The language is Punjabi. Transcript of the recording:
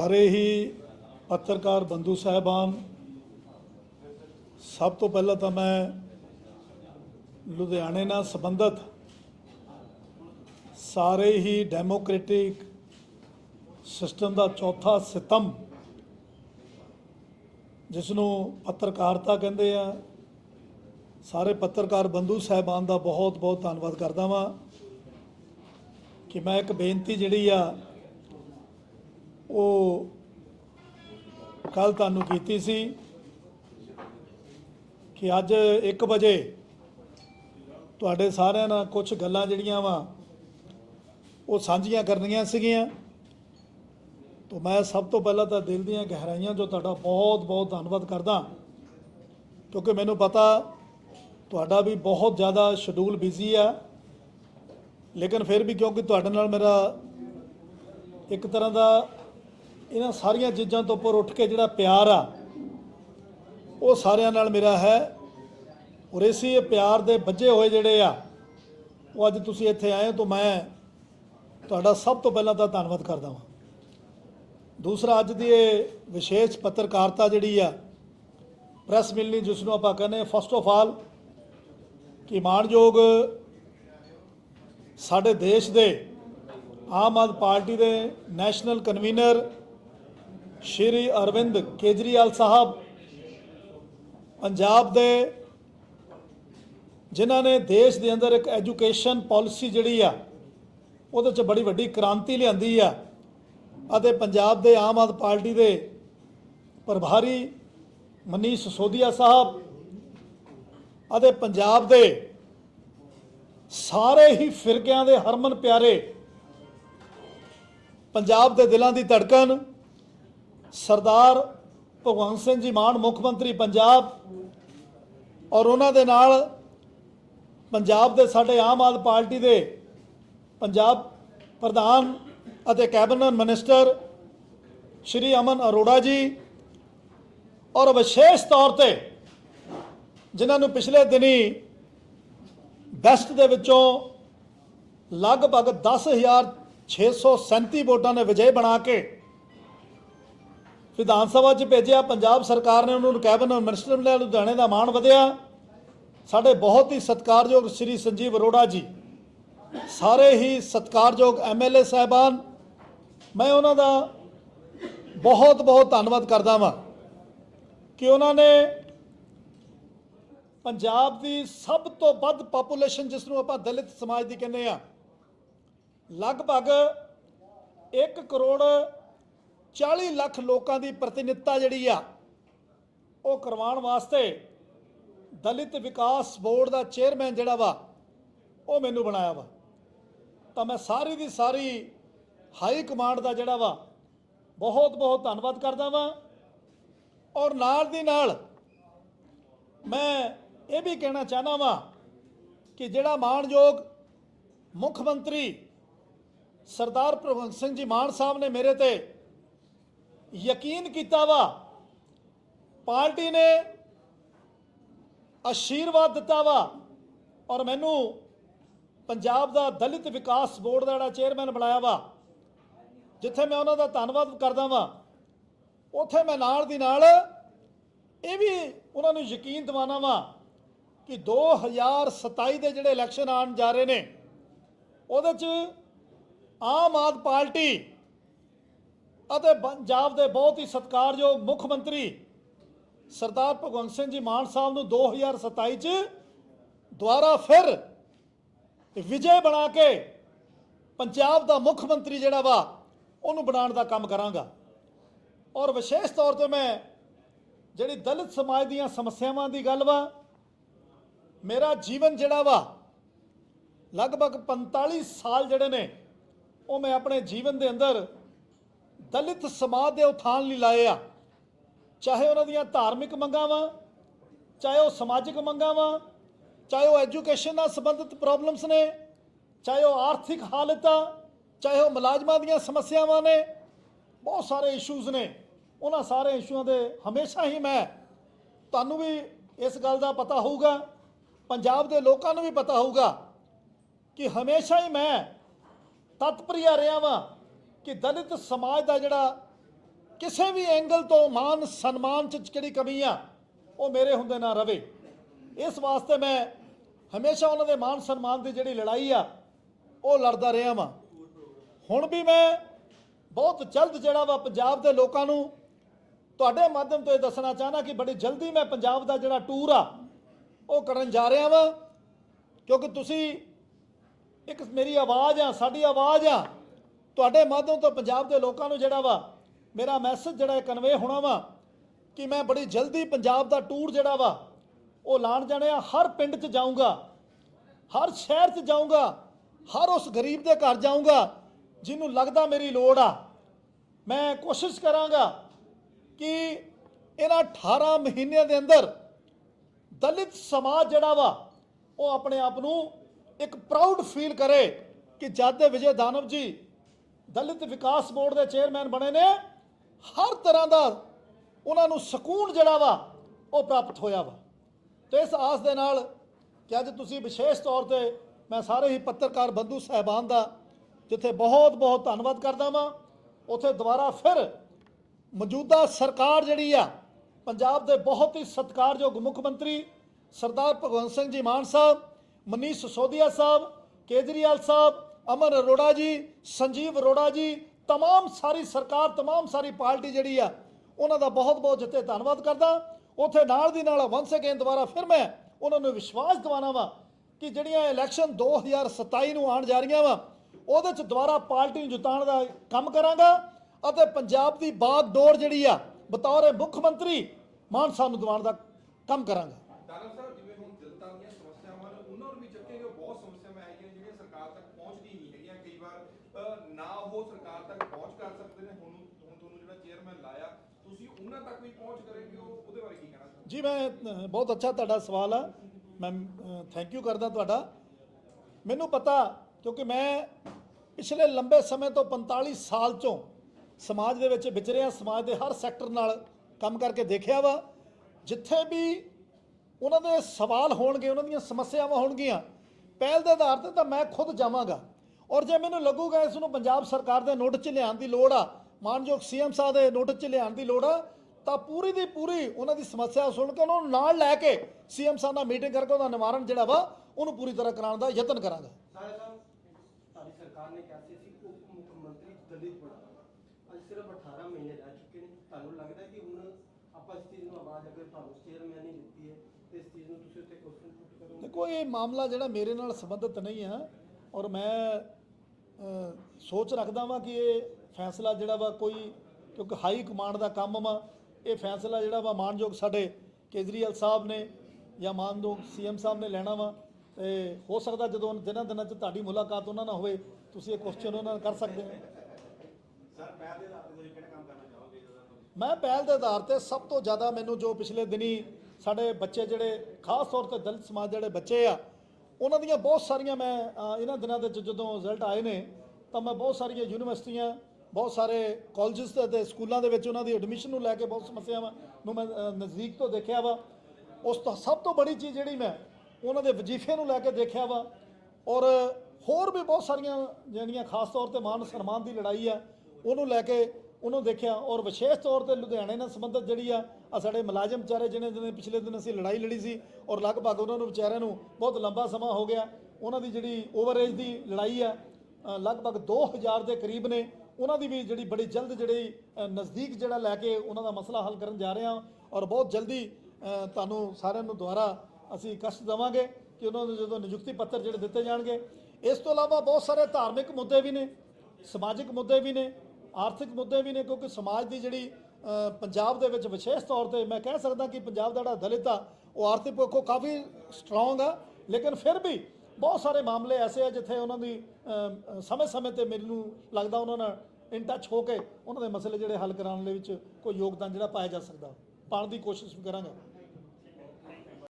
ਸਾਰੇ ਹੀ ਪੱਤਰਕਾਰ ਬੰਧੂ ਸਾਹਿਬਾਨ, ਸਭ ਤੋਂ ਪਹਿਲਾਂ ਤਾਂ ਮੈਂ ਲੁਧਿਆਣੇ ਨਾਲ ਸੰਬੰਧਿਤ ਸਾਰੇ ਹੀ ਡੈਮੋਕ੍ਰੈਟਿਕ ਸਿਸਟਮ ਦਾ ਚੌਥਾ ਸਿਤਮ ਜਿਸ ਨੂੰ ਪੱਤਰਕਾਰਤਾ ਕਹਿੰਦੇ ਆ, ਸਾਰੇ ਪੱਤਰਕਾਰ ਬੰਧੂ ਸਾਹਿਬਾਨ ਦਾ ਬਹੁਤ ਬਹੁਤ ਧੰਨਵਾਦ ਕਰਦਾ ਵਾਂ ਕਿ ਮੈਂ ਇੱਕ ਬੇਨਤੀ ਜਿਹੜੀ ਆ ਉਹ ਕੱਲ ਤੁਹਾਨੂੰ ਕੀਤੀ ਸੀ ਕਿ ਅੱਜ 1 ਵਜੇ ਤੁਹਾਡੇ ਸਾਰਿਆਂ ਨਾਲ ਕੁਝ ਗੱਲਾਂ ਜਿਹੜੀਆਂ ਵਾ, ਉਹ ਸਾਂਝੀਆਂ ਕਰਨੀਆਂ ਸੀਗੀਆਂ। ਤੋਂ ਮੈਂ ਸਭ ਤੋਂ ਪਹਿਲਾਂ ਤਾਂ ਦਿਲ ਦੀਆਂ ਗਹਿਰਾਈਆਂ ਜੋ ਤੁਹਾਡਾ ਬਹੁਤ ਬਹੁਤ ਧੰਨਵਾਦ ਕਰਦਾ। ਕਿਉਂਕਿ ਮੈਨੂੰ ਪਤਾ ਤੁਹਾਡਾ ਵੀ ਬਹੁਤ ਜ਼ਿਆਦਾ ਸ਼ਡਿਊਲ ਬਿਜ਼ੀ ਆ। ਲੇਕਿਨ ਫਿਰ ਵੀ ਕਿਉਂਕਿ ਤੁਹਾਡੇ ਨਾਲ ਮੇਰਾ ਇੱਕ ਤਰ੍ਹਾਂ ਦਾ ਇਹਨਾਂ ਸਾਰੀਆਂ ਚੀਜ਼ਾਂ ਤੋਂ ਉੱਪਰ ਉੱਠ ਕੇ ਜਿਹੜਾ ਪਿਆਰ ਆ, ਉਹ ਸਾਰਿਆਂ ਨਾਲ ਮੇਰਾ ਹੈ। ਔਰ ਇਸੇ ਪਿਆਰ ਦੇ ਵੱਜੇ ਹੋਏ ਜਿਹੜੇ ਆ, ਉਹ ਅੱਜ ਤੁਸੀਂ ਇੱਥੇ ਆਏ ਹੋ ਤਾਂ ਮੈਂ ਤੁਹਾਡਾ ਸਭ ਤੋਂ ਪਹਿਲਾਂ ਤਾਂ ਧੰਨਵਾਦ ਕਰਦਾ ਹਾਂ ਦੂਸਰਾ ਅੱਜ ਦੀ ਇਹ ਵਿਸ਼ੇਸ਼ ਪੱਤਰਕਾਰਤਾ ਜਿਹੜੀ ਆ, ਪ੍ਰੈਸ ਮਿਲਣੀ ਜਿਸ ਨੂੰ ਆਪਾਂ ਕਹਿੰਦੇ ਫਸਟ ਆਫ ਆਲ ਕਿ ਮਾਣਯੋਗ ਸਾਡੇ ਦੇਸ਼ ਦੇ ਆਮ ਆਦਮੀ ਪਾਰਟੀ ਦੇ ਨੈਸ਼ਨਲ ਕਨਵੀਨਰ ਸ਼੍ਰੀ ਅਰਵਿੰਦ ਕੇਜਰੀਵਾਲ ਸਾਹਿਬ ਪੰਜਾਬ ਦੇ, ਜਿਨ੍ਹਾਂ ਨੇ ਦੇਸ਼ ਦੇ ਅੰਦਰ ਇੱਕ ਐਜੂਕੇਸ਼ਨ ਪਾਲਿਸੀ ਜਿਹੜੀ ਆ, ਉਹਦੇ 'ਚ ਬੜੀ ਵੱਡੀ ਕ੍ਰਾਂਤੀ ਲਿਆਂਦੀ ਆ ਅਤੇ ਪੰਜਾਬ ਦੇ ਆਮ ਆਦਮੀ ਪਾਰਟੀ ਦੇ ਪ੍ਰਭਾਰੀ ਮਨੀਸ਼ ਸਿਸੋਦੀਆ ਸਾਹਿਬ ਅਤੇ ਪੰਜਾਬ ਦੇ ਸਾਰੇ ਹੀ ਫਿਰਕਿਆਂ ਦੇ ਹਰਮਨ ਪਿਆਰੇ ਪੰਜਾਬ ਦੇ ਦਿਲਾਂ ਦੀ ਧੜਕਣ ਸਰਦਾਰ ਭਗਵੰਤ ਸਿੰਘ ਜੀ ਮਾਨ, ਮੁੱਖ ਮੰਤਰੀ ਪੰਜਾਬ ਔਰ ਉਹਨਾਂ ਦੇ ਨਾਲ ਪੰਜਾਬ ਦੇ ਸਾਡੇ ਆਮ ਆਦਮੀ ਪਾਰਟੀ ਦੇ ਪੰਜਾਬ ਪ੍ਰਧਾਨ ਅਤੇ ਕੈਬਨਿਟ ਮਿਨਿਸਟਰ ਸ਼੍ਰੀ ਅਮਨ ਅਰੋੜਾ ਜੀ ਔਰ ਵਿਸ਼ੇਸ਼ ਤੌਰ ਤੇ ਜਿਨ੍ਹਾਂ ਨੂੰ ਪਿਛਲੇ ਦਿਨੀ ਬੈਸਟ ਦੇ ਵਿੱਚੋਂ ਲਗਭਗ 10637 ਵੋਟਾਂ ਨੇ ਵਿਜੇ ਬਣਾ ਕੇ ਵਿਧਾਨ ਸਭਾ 'ਚ ਭੇਜਿਆ, ਪੰਜਾਬ ਸਰਕਾਰ ਨੇ ਉਹਨਾਂ ਨੂੰ ਕੈਬਨਿਟ ਮਿਨਿਸਟਰ ਬਣਾਇਆ ਲੁਧਿਆਣੇ ਦਾ ਮਾਣ ਵਧਿਆ। ਸਾਡੇ ਬਹੁਤ ਹੀ ਸਤਿਕਾਰਯੋਗ ਸ਼੍ਰੀ ਸੰਜੀਵ ਅਰੋੜਾ ਜੀ, ਸਾਰੇ ਹੀ ਸਤਿਕਾਰਯੋਗ ਐਮਐਲਏ ਸਾਹਿਬਾਨ, ਮੈਂ ਉਹਨਾਂ ਦਾ ਬਹੁਤ ਬਹੁਤ ਧੰਨਵਾਦ ਕਰਦਾ ਵਾਂ ਕਿ ਉਹਨਾਂ ਨੇ ਪੰਜਾਬ ਦੀ ਸਭ ਤੋਂ ਵੱਧ ਪਾਪੂਲੇਸ਼ਨ ਜਿਸ ਨੂੰ ਆਪਾਂ ਦਲਿਤ ਸਮਾਜ ਦੀ ਕਹਿੰਦੇ ਆ ਲਗਭਗ 1 ਕਰੋੜ 40 ਲੱਖ ਲੋਕਾਂ ਦੀ ਪ੍ਰਤੀਨਿਧਤਾ ਜਿਹੜੀ ਆ, ਉਹ ਕਰਵਾਉਣ ਵਾਸਤੇ ਦਲਿਤ ਵਿਕਾਸ ਬੋਰਡ ਦਾ ਚੇਅਰਮੈਨ ਜਿਹੜਾ ਵਾ, ਉਹ ਮੈਨੂੰ ਬਣਾਇਆ ਵਾ। ਤਾਂ ਮੈਂ ਸਾਰੀ ਦੀ ਸਾਰੀ ਹਾਈ ਕਮਾਂਡ ਦਾ ਜਿਹੜਾ ਵਾ ਬਹੁਤ ਬਹੁਤ ਧੰਨਵਾਦ ਕਰਦਾ ਵਾਂ। ਔਰ ਨਾਲ ਦੀ ਨਾਲ ਮੈਂ ਇਹ ਵੀ ਕਹਿਣਾ ਚਾਹਨਾ ਵਾਂ ਕਿ ਜਿਹੜਾ ਮਾਣਯੋਗ ਮੁੱਖ ਮੰਤਰੀ ਸਰਦਾਰ ਭਗਵੰਤ ਸਿੰਘ ਜੀ ਮਾਨ ਸਾਹਿਬ ਨੇ ਮੇਰੇ ਤੇ ਯਕੀਨ ਕੀਤਾ ਵਾ। ਪਾਰਟੀ ਨੇ ਆਸ਼ੀਰਵਾਦ ਦਿੱਤਾ ਵਾ ਔਰ ਮੈਨੂੰ ਪੰਜਾਬ ਦਾ ਦਲਿਤ ਵਿਕਾਸ ਬੋਰਡ ਦਾ ਜਿਹੜਾ ਚੇਅਰਮੈਨ ਬਣਾਇਆ ਵਾ, ਜਿੱਥੇ ਮੈਂ ਉਹਨਾਂ ਦਾ ਧੰਨਵਾਦ ਕਰਦਾ ਵਾਂ, ਉੱਥੇ ਮੈਂ ਨਾਲ ਦੀ ਨਾਲ ਇਹ ਵੀ ਉਹਨਾਂ ਨੂੰ ਯਕੀਨ ਦਿਵਾਨਾ ਵਾਂ ਕਿ 2027 ਦੇ ਜਿਹੜੇ ਇਲੈਕਸ਼ਨ ਆਉਣ ਜਾ ਰਹੇ ਨੇ, ਉਹਦੇ 'ਚ ਆਮ ਆਦ ਪਾਰਟੀ ਅਤੇ ਪੰਜਾਬ ਦੇ ਬਹੁਤ ਹੀ ਸਤਿਕਾਰਯੋਗ ਮੁੱਖ ਮੰਤਰੀ ਸਰਦਾਰ ਭਗਵੰਤ ਸਿੰਘ ਜੀ ਮਾਨ ਸਾਹਿਬ ਨੂੰ 2027 'ਚ ਦੁਬਾਰਾ ਫਿਰ ਵਿਜੇ ਬਣਾ ਕੇ ਪੰਜਾਬ ਦਾ ਮੁੱਖ ਮੰਤਰੀ ਜਿਹੜਾ ਵਾ, ਉਹਨੂੰ ਬਣਾਉਣ ਦਾ ਕੰਮ ਕਰਾਂਗਾ। ਔਰ ਵਿਸ਼ੇਸ਼ ਤੌਰ ਤੇ ਮੈਂ ਜਿਹੜੀ ਦਲਿਤ ਸਮਾਜ ਦੀਆਂ ਸਮੱਸਿਆਵਾਂ ਦੀ ਗੱਲ ਵਾ, ਮੇਰਾ ਜੀਵਨ ਜਿਹੜਾ ਵਾ, ਲਗਭਗ 45 ਸਾਲ ਜਿਹੜੇ ਨੇ, ਉਹ ਮੈਂ ਆਪਣੇ ਜੀਵਨ ਦੇ ਅੰਦਰ ਦਲਿਤ ਸਮਾਜ ਦੇ ਉਥਾਨ ਲਈ ਲਾਏ ਆ। ਚਾਹੇ ਉਹਨਾਂ ਦੀਆਂ ਧਾਰਮਿਕ ਮੰਗਾਂ ਵਾ, ਚਾਹੇ ਉਹ ਸਮਾਜਿਕ ਮੰਗਾਂ ਵਾ, ਚਾਹੇ ਉਹ ਐਜੂਕੇਸ਼ਨ ਨਾਲ ਸੰਬੰਧਿਤ ਪ੍ਰੋਬਲਮਸ ਨੇ, ਚਾਹੇ ਉਹ ਆਰਥਿਕ ਹਾਲਤ ਆ ਚਾਹੇ ਉਹ ਮੁਲਾਜ਼ਮਾਂ ਦੀਆਂ ਸਮੱਸਿਆਵਾਂ ਨੇ, ਬਹੁਤ ਸਾਰੇ ਇਸ਼ੂਜ਼ ਨੇ। ਉਹਨਾਂ ਸਾਰੇ ਇਸ਼ੂਆਂ ਦੇ ਹਮੇਸ਼ਾ ਹੀ ਮੈਂ ਤੁਹਾਨੂੰ ਵੀ ਇਸ ਗੱਲ ਦਾ ਪਤਾ ਹੋਊਗਾ, ਪੰਜਾਬ ਦੇ ਲੋਕਾਂ ਨੂੰ ਵੀ ਪਤਾ ਹੋਊਗਾ ਕਿ ਹਮੇਸ਼ਾ ਹੀ ਮੈਂ ਤਤਪਰਿਆ ਰਿਹਾ ਵਾਂ। ਕਿ ਦਲਿਤ ਸਮਾਜ ਦਾ ਜਿਹੜਾ ਕਿਸੇ ਵੀ ਐਂਗਲ ਤੋਂ ਮਾਨ ਸਨਮਾਨ ਚ ਕਿਹੜੀ ਕਮੀ ਆ, ਉਹ ਮੇਰੇ ਹੁੰਦੇ ਨਾ ਰਵੇ। ਇਸ ਵਾਸਤੇ ਮੈਂ ਹਮੇਸ਼ਾ ਉਹਨਾਂ ਦੇ ਮਾਨ ਸਨਮਾਨ ਦੀ ਜਿਹੜੀ ਲੜਾਈ ਆ, ਉਹ ਲੜਦਾ ਰਿਹਾ ਵਾਂ। ਹੁਣ ਵੀ ਮੈਂ ਬਹੁਤ ਜਲਦ ਜਿਹੜਾ ਵਾ ਪੰਜਾਬ ਦੇ ਲੋਕਾਂ ਨੂੰ ਤੁਹਾਡੇ ਮਾਧਿਅਮ ਤੋਂ ਇਹ ਦੱਸਣਾ ਚਾਹਨਾ ਕਿ ਬੜੀ ਜਲਦੀ ਮੈਂ ਪੰਜਾਬ ਦਾ ਜਿਹੜਾ ਟੂਰ ਆ, ਉਹ ਕਰਨ ਜਾ ਰਿਹਾ ਵਾਂ। ਕਿਉਂਕਿ ਤੁਸੀਂ ਇੱਕ ਮੇਰੀ ਆਵਾਜ਼ ਆ, ਸਾਡੀ ਆਵਾਜ਼ ਆ ਤੁਹਾਡੇ ਮਾਧਿਅਮ ਤੋਂ ਪੰਜਾਬ ਦੇ ਲੋਕਾਂ ਨੂੰ ਜਿਹੜਾ ਵਾ, ਮੇਰਾ ਮੈਸੇਜ ਜਿਹੜਾ ਕਨਵੇ ਹੋਣਾ ਵਾ ਕਿ ਮੈਂ ਬੜੀ ਜਲਦੀ ਪੰਜਾਬ ਦਾ ਟੂਰ ਜਿਹੜਾ ਵਾ, ਉਹ ਲਾਣ ਜਾਣਿਆ, ਹਰ ਪਿੰਡ 'ਚ ਜਾਊਂਗਾ, ਹਰ ਸ਼ਹਿਰ 'ਚ ਜਾਊਂਗਾ, ਹਰ ਉਸ ਗਰੀਬ ਦੇ ਘਰ ਜਾਊਂਗਾ, ਜਿਹਨੂੰ ਲੱਗਦਾ ਮੇਰੀ ਲੋੜ ਆ। ਮੈਂ ਕੋਸ਼ਿਸ਼ ਕਰਾਂਗਾ ਕਿ ਇਹਨਾਂ 18 ਮਹੀਨਿਆਂ ਦੇ ਅੰਦਰ ਦਲਿਤ ਸਮਾਜ ਜਿਹੜਾ ਵਾ, ਉਹ ਆਪਣੇ ਆਪ ਨੂੰ ਇੱਕ ਪ੍ਰਾਊਡ ਫੀਲ ਕਰੇ ਕਿ ਜਦ ਦੇ ਵਿਜੇ ਦਾਨਵ ਜੀ ਦਲਿਤ ਵਿਕਾਸ ਬੋਰਡ ਦੇ ਚੇਅਰਮੈਨ ਬਣੇ ਨੇ। ਹਰ ਤਰ੍ਹਾਂ ਦਾ ਉਹਨਾਂ ਨੂੰ ਸਕੂਨ ਜਿਹੜਾ ਵਾ, ਉਹ ਪ੍ਰਾਪਤ ਹੋਇਆ ਵਾ। ਤੇ ਇਸ ਆਸ ਦੇ ਨਾਲ ਕਿ ਅੱਜ ਤੁਸੀਂ ਵਿਸ਼ੇਸ਼ ਤੌਰ ਤੇ ਮੈਂ ਸਾਰੇ ਹੀ ਪੱਤਰਕਾਰ ਬੰਧੂ ਸਹਿਬਾਨ ਦਾ ਜਿੱਥੇ ਬਹੁਤ ਬਹੁਤ ਧੰਨਵਾਦ ਕਰਦਾ ਵਾਂ, ਉਥੇ ਦੁਬਾਰਾ ਫਿਰ ਮੌਜੂਦਾ ਸਰਕਾਰ ਜਿਹੜੀ ਆ, ਪੰਜਾਬ ਦੇ ਬਹੁਤ ਹੀ ਸਤਿਕਾਰਯੋਗ ਮੁੱਖ ਮੰਤਰੀ ਸਰਦਾਰ ਭਗਵੰਤ ਸਿੰਘ ਜੀ ਮਾਨ ਸਾਹਿਬ, ਮਨੀਸ਼ ਸਿਸੋਦੀਆ ਸਾਹਿਬ, ਕੇਜਰੀਵਾਲ ਸਾਹਿਬ ਅਮਨ ਅਰੋੜਾ ਜੀ ਸੰਜੀਵ ਅਰੋੜਾ ਜੀ तमाम ਸਾਰੀ ਸਰਕਾਰ तमाम ਸਾਰੀ ਪਾਰਟੀ ਜਿਹੜੀ ਆ ਉਹਨਾਂ ਦਾ ਬਹੁਤ ਬਹੁਤ ਜਿੱਥੇ ਧੰਨਵਾਦ ਕਰਦਾ ਉਥੇ ਨਾਲ ਦੀ ਨਾਲ ਵੰਸ ਅਗੇਨ ਦੁਬਾਰਾ ਫਿਰ ਮੈਂ ਉਹਨਾਂ ਨੂੰ ਵਿਸ਼ਵਾਸ ਦਿਵਾਉਣਾ ਵਾ ਕਿ ਜਿਹੜੀਆਂ ਇਲੈਕਸ਼ਨ 2027 ਨੂੰ ਆਉਣ ਜਾ ਰਹੀਆਂ ਵਾ ਉਹਦੇ ਚ ਦੁਬਾਰਾ ਪਾਰਟੀ ਨੂੰ ਜਿਤਾਉਣ ਦਾ ਕੰਮ ਕਰਾਂਗਾ ਅਤੇ ਪੰਜਾਬ ਦੀ ਬਾਗ ਡੋਰ ਜਿਹੜੀ ਆ ਬਤੌਰ ਮੁੱਖ ਮੰਤਰੀ ਮਾਨ ਸਾਹਿਬ ਨੂੰ ਦਿਵਾਉਣ ਦਾ ਕੰਮ ਕਰਾਂਗਾ ਬਹੁਤ ਹੈਗੀਆਂ ਜਿਹੜੀਆਂ ਸਰਕਾਰ ਤੱਕ ਪਹੁੰਚਦੀ ਨਹੀਂ ਹੈਗੀਆਂ, ਕਈ ਵਾਰ ਨਾ ਉਹ ਸਰਕਾਰ ਤੱਕ ਪਹੁੰਚ ਕਰ ਸਕਦੇ ਨੇ। ਹੁਣ ਹੁਣ ਤੁਹਾਨੂੰ ਜਿਹੜਾ ਚੇਅਰਮੈਨ ਲਾਇਆ, ਤੁਸੀਂ ਉਹਨਾਂ ਤੱਕ ਵੀ ਪਹੁੰਚ ਕਰੇਗੇ, ਉਹ ਉਹਦੇ ਬਾਰੇ ਕੀ ਕਹਿਣਾ ਚਾਹੁੰਦੇ ਜੀ, ਮੈਂ ਬਹੁਤ ਅੱਛਾ ਤੁਹਾਡਾ ਸਵਾਲ ਆ। ਮੈਂ ਥੈਂਕ ਯੂ ਕਰਦਾ ਤੁਹਾਡਾ। ਮੈਨੂੰ ਪਤਾ, ਕਿਉਂਕਿ ਮੈਂ ਪਿਛਲੇ ਲੰਬੇ ਸਮੇਂ ਤੋਂ 45 ਸਾਲ ਚੋਂ ਸਮਾਜ ਦੇ ਵਿੱਚ ਵਿਚਰਿਆ ਸਮਾਜ ਦੇ ਹਰ ਸੈਕਟਰ ਨਾਲ ਕੰਮ ਕਰਕੇ ਦੇਖਿਆ ਵਾ। ਜਿੱਥੇ ਵੀ ਉਹਨਾਂ ਦੇ ਸਵਾਲ ਹੋਣਗੇ, ਉਹਨਾਂ ਦੀਆਂ ਸਮੱਸਿਆਵਾਂ ਹੋਣਗੀਆਂ ਪਹਿਲ ਦੇ ਆਧਾਰ ਤੇ ਤਾਂ ਮੈਂ ਖੁਦ ਜਾਵਾਂਗਾ। ਔਰ ਜੇ ਮੈਨੂੰ ਲੱਗੂਗਾ ਇਸ ਨੂੰ ਪੰਜਾਬ ਸਰਕਾਰ ਦੇ ਨੋਟਿਸ 'ਚ ਲਿਆਉਣ ਦੀ ਲੋੜ ਆ, ਮਾਨਯੋਗ ਸੀਐਮ ਸਾਹਿਬ ਦੇ ਨੋਟਿਸ 'ਚ ਲਿਆਉਣ ਦੀ ਲੋੜ ਆ, ਤਾਂ ਪੂਰੀ ਦੀ ਪੂਰੀ ਉਹਨਾਂ ਦੀ ਸਮੱਸਿਆ ਸੁਣ ਕੇ ਉਹਨਾਂ ਨੂੰ ਨਾਲ ਲੈ ਕੇ ਸੀਐਮ ਸਾਹਿਬ ਨਾਲ ਮੀਟਿੰਗ ਕਰਕੇ ਉਹਦਾ ਨਿਵਾਰਨ ਜਿਹੜਾ ਵਾ, ਉਹਨੂੰ ਪੂਰੀ ਤਰ੍ਹਾਂ ਕਰਾਉਣ ਦਾ ਯਤਨ ਕਰਾਂਗਾ। ਸਾਰੇ ਸਰਕਾਰ ਨੇ ਕਿਹਾ ਸੀ ਉਪ ਮੁੱਖ ਮੰਤਰੀ ਦਲਿਤ ਬਣਾਵਾਂਗੇ ਅੱਜ ਸਿਰਫ 18 ਮਹੀਨੇ ਰਹਿ ਚੁੱਕੇ ਨੇ, ਤੁਹਾਨੂੰ ਲੱਗਦਾ ਇਸ ਚੀਜ਼ ਨੂੰ ਤੁਹਾਨੂੰ ਚੇਅਰਮੈਨ ਦਿੱਤੀ ਹੈ, ਤੇ ਇਸ ਚੀਜ਼ ਨੂੰ ਤੁਸੀਂ ਉੱਥੇ ਕੁਐਸਚਨ ਪੁੱਟ ਕਰੋਗੇ? ਦੇਖੋ, ਇਹ ਮਾਮਲਾ ਜਿਹੜਾ ਮੇਰੇ ਨਾਲ ਸੰਬੰਧਿਤ ਨਹੀਂ ਆ ਔਰ ਮੈਂ ਸੋਚ ਰੱਖਦਾ ਵਾਂ ਕਿ ਇਹ ਫੈਸਲਾ ਜਿਹੜਾ ਵਾ ਕੋਈ, ਕਿਉਂਕਿ ਹਾਈ ਕਮਾਂਡ ਦਾ ਕੰਮ ਵਾ, ਇਹ ਫੈਸਲਾ ਜਿਹੜਾ ਵਾ ਮਾਨਯੋਗ ਸਾਡੇ ਕੇਜਰੀਵਾਲ ਸਾਹਿਬ ਨੇ ਜਾਂ ਮਾਨਯੋਗ ਸੀਐਮ ਸਾਹਿਬ ਨੇ ਲੈਣਾ ਵਾ, ਤੇ ਹੋ ਸਕਦਾ ਜਦੋਂ ਦਿਨਾਂ ਦਿਨਾਂ 'ਚ ਤੁਹਾਡੀ ਮੁਲਾਕਾਤ ਉਹਨਾਂ ਨਾਲ ਹੋਵੇ, ਤੁਸੀਂ ਇਹ ਕੁਐਸਚਨ ਉਹਨਾਂ ਨਾਲ ਕਰ ਸਕਦੇ ਹੋ ਸਰ ਪਹਿਲ ਦੇ ਆਧਾਰ ਤੇ ਤੁਸੀਂ ਕਿਹੜਾ ਕੰਮ ਕਰਨਾ ਚਾਹੋਗੇ ਮੈਂ ਪਹਿਲ ਦੇ ਆਧਾਰ ਤੇ ਸਭ ਤੋਂ ਜ਼ਿਆਦਾ ਮੈਨੂੰ ਜੋ ਪਿਛਲੇ ਦਿਨੀ ਸਾਡੇ ਬੱਚੇ ਜਿਹੜੇ, ਖਾਸ ਤੌਰ ਤੇ ਦਲਿਤ ਸਮਾਜ ਦੇ ਜਿਹੜੇ ਬੱਚੇ ਆ, ਉਹਨਾਂ ਦੀਆਂ ਬਹੁਤ ਸਾਰੀਆਂ ਮੈਂ ਇਹਨਾਂ ਦਿਨਾਂ ਦੇ ਜਦੋਂ ਰਿਜ਼ਲਟ ਆਏ ਨੇ, ਤਾਂ ਮੈਂ ਬਹੁਤ ਸਾਰੀਆਂ ਯੂਨੀਵਰਸਿਟੀਆਂ, ਬਹੁਤ ਸਾਰੇ ਕਾਲਜਸ ਤੇ ਸਕੂਲਾਂ ਦੇ ਵਿੱਚ ਉਹਨਾਂ ਦੀ ਐਡਮਿਸ਼ਨ ਨੂੰ ਲੈ ਕੇ ਬਹੁਤ ਸਮੱਸਿਆਵਾਂ ਨੂੰ ਮੈਂ ਨਜ਼ਦੀਕ ਤੋਂ ਦੇਖਿਆ ਵਾ। ਉਸ ਤੋਂ ਸਭ ਤੋਂ ਬੜੀ ਚੀਜ਼ ਜਿਹੜੀ ਮੈਂ ਉਹਨਾਂ ਦੇ ਵਜ਼ੀਫੇ ਨੂੰ ਲੈ ਕੇ ਦੇਖਿਆ ਵਾ। ਔਰ ਹੋਰ ਵੀ ਬਹੁਤ ਸਾਰੀਆਂ ਜਿਹੜੀਆਂ ਖਾਸ ਤੌਰ ਤੇ ਮਾਨ ਸਨਮਾਨ ਦੀ ਲੜਾਈ ਆ, ਉਹਨੂੰ ਲੈ ਕੇ ਉਹਨੂੰ ਦੇਖਿਆ ਔਰ ਵਿਸ਼ੇਸ਼ ਤੌਰ ਤੇ ਲੁਧਿਆਣੇ ਨਾਲ ਸੰਬੰਧਿਤ ਜਿਹੜੀ ਆ ਆ ਸਾਡੇ ਮੁਲਾਜ਼ਮ ਵਿਚਾਰੇ ਜਿਹਨਾਂ ਜਿਹਨੇ ਪਿਛਲੇ ਦਿਨ ਅਸੀਂ ਲੜਾਈ ਲੜੀ ਸੀ ਔਰ ਲਗਭਗ ਉਹਨਾਂ ਨੂੰ ਵਿਚਾਰਿਆਂ ਨੂੰ ਬਹੁਤ ਲੰਬਾ ਸਮਾਂ ਹੋ ਗਿਆ। ਉਹਨਾਂ ਦੀ ਜਿਹੜੀ ਓਵਰੇਜ ਦੀ ਲੜਾਈ ਆ ਅ, ਲਗਭਗ 2000 ਦੇ ਕਰੀਬ ਨੇ। ਉਹਨਾਂ ਦੀ ਵੀ ਜਿਹੜੀ ਬੜੀ ਜਲਦ ਜਿਹੜੀ ਨਜ਼ਦੀਕ ਜਿਹੜਾ ਲੈ ਕੇ ਉਹਨਾਂ ਦਾ ਮਸਲਾ ਹੱਲ ਕਰਨ ਜਾ ਰਹੇ ਹਾਂ ਔਰ ਬਹੁਤ ਜਲਦੀ ਤੁਹਾਨੂੰ ਸਾਰਿਆਂ ਨੂੰ ਦੁਬਾਰਾ ਅਸੀਂ ਕਸ਼ਟ ਦੇਵਾਂਗੇ ਕਿ ਉਹਨਾਂ ਨੂੰ ਜਦੋਂ ਨਿਯੁਕਤੀ ਪੱਤਰ ਜਿਹੜੇ ਦਿੱਤੇ ਜਾਣਗੇ। ਇਸ ਤੋਂ ਇਲਾਵਾ ਬਹੁਤ ਸਾਰੇ ਧਾਰਮਿਕ ਮੁੱਦੇ ਵੀ ਨੇ ਸਮਾਜਿਕ ਮੁੱਦੇ ਵੀ ਨੇ। ਆਰਥਿਕ ਮੁੱਦੇ ਵੀ ਨੇ ਕਿਉਂਕਿ ਸਮਾਜ ਦੀ ਜਿਹੜੀ ਪੰਜਾਬ ਦੇ ਵਿੱਚ ਵਿਸ਼ੇਸ਼ ਤੌਰ ਤੇ ਮੈਂ ਕਹਿ ਸਕਦਾ ਕਿ ਪੰਜਾਬ ਦਾ ਜਿਹੜਾ ਦਲਿਤ ਆ, ਉਹ ਆਰਥਿਕ ਪੱਖੋਂ ਕਾਫੀ ਸਟਰੋਂਗ ਆ, ਲੇਕਿਨ ਫਿਰ ਵੀ ਬਹੁਤ ਸਾਰੇ ਮਾਮਲੇ ਐਸੇ ਆ ਜਿੱਥੇ ਉਹਨਾਂ ਦੀ ਸਮੇਂ-ਸਮੇਂ ਤੇ ਮੈਨੂੰ ਲੱਗਦਾ ਉਹਨਾਂ ਨਾਲ ਇਨ ਟੱਚ ਹੋ ਕੇ ਉਹਨਾਂ ਦੇ ਮਸਲੇ ਜਿਹੜੇ ਹੱਲ ਕਰਾਉਣ ਦੇ ਵਿੱਚ ਕੋਈ ਯੋਗਦਾਨ ਜਿਹੜਾ ਪਾਇਆ ਜਾ ਸਕਦਾ। ਪਾਉਣ ਦੀ ਕੋਸ਼ਿਸ਼ ਵੀ ਕਰਾਂਗਾ।